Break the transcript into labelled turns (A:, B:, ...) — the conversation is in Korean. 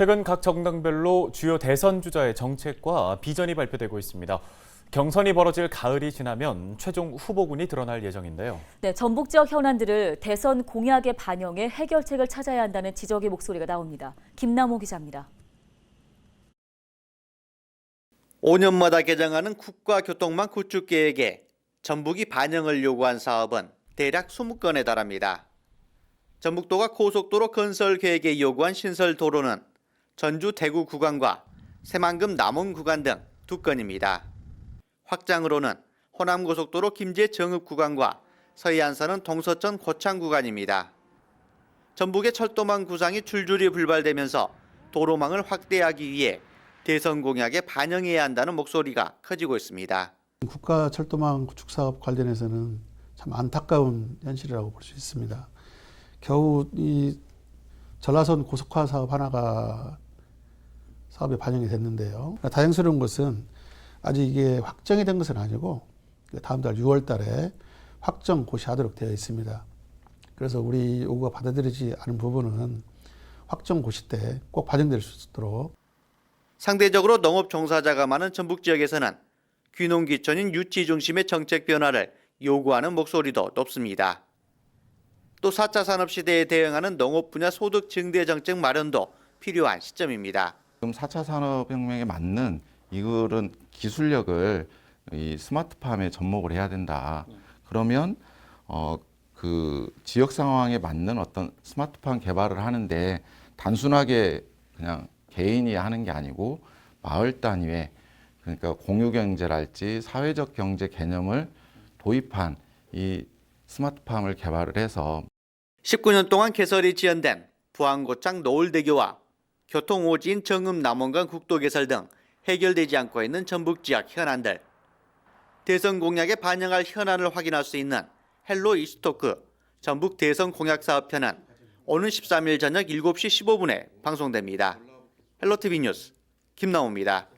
A: 최근 각 정당별로 주요 대선 주자의 정책과 비전이 발표되고 있습니다. 경선이 벌어질 가을이 지나면 최종 후보군이 드러날 예정인데요.
B: 네, 전북 지역 현안들을 대선 공약에 반영해 해결책을 찾아야 한다는 지적의 목소리가 나옵니다. 김남호 기자입니다.
C: 5년마다 개정하는 국가교통망 구축 계획에 전북이 반영을 요구한 사업은 대략 20건에 달합니다. 전북도가 고속도로 건설 계획에 요구한 신설 도로는 전주 대구 구간과 새만금 남원 구간 등 두 건입니다. 확장으로는 호남 고속도로 김제 정읍 구간과 서해안선은 동서천 고창 구간입니다. 전북의 철도망 구상이 줄줄이 불발되면서 도로망을 확대하기 위해 대선 공약에 반영해야 한다는 목소리가 커지고 있습니다.
D: 국가 철도망 구축 사업 관련해서는 참 안타까운 현실이라고 볼 수 있습니다. 겨우 이 전라선 고속화 사업 하나가 사업에 반영이 됐는데요. 다행스러운 것은 아직 이게 확정이 된 것은 아니고 다음 달 6월 달에 확정 고시하도록 되어 있습니다. 그래서 우리 요구가 받아들이지 않은 부분은 확정 고시 때 꼭 반영될 수 있도록
C: 상대적으로 농업 종사자가 많은 전북 지역에서는 귀농귀촌인 유치 중심의 정책 변화를 요구하는 목소리도 높습니다. 또 4차 산업 시대에 대응하는 농업 분야 소득 증대 정책 마련도 필요한 시점입니다.
E: 지금 4차 산업혁명에 맞는 이거는 기술력을 이 스마트팜에 접목을 해야 된다. 그러면 어, 그 지역 상황에 맞는 어떤 스마트팜 개발을 하는데 단순하게 그냥 개인이 하는 게 아니고 마을 단위의 그러니까 공유 경제랄지 사회적 경제 개념을 도입한 이 스마트팜을 개발을 해서
C: 19년 동안 개설이 지연된 부안고창 노을대교와 교통오지인 정읍 남원간 국도 개설 등 해결되지 않고 있는 전북 지역 현안들. 대선 공약에 반영할 현안을 확인할 수 있는 헬로 이스토크 전북 대선 공약 사업 편은 오는 13일 저녁 7시 15분에 방송됩니다. 헬로티비 뉴스 김나우입니다.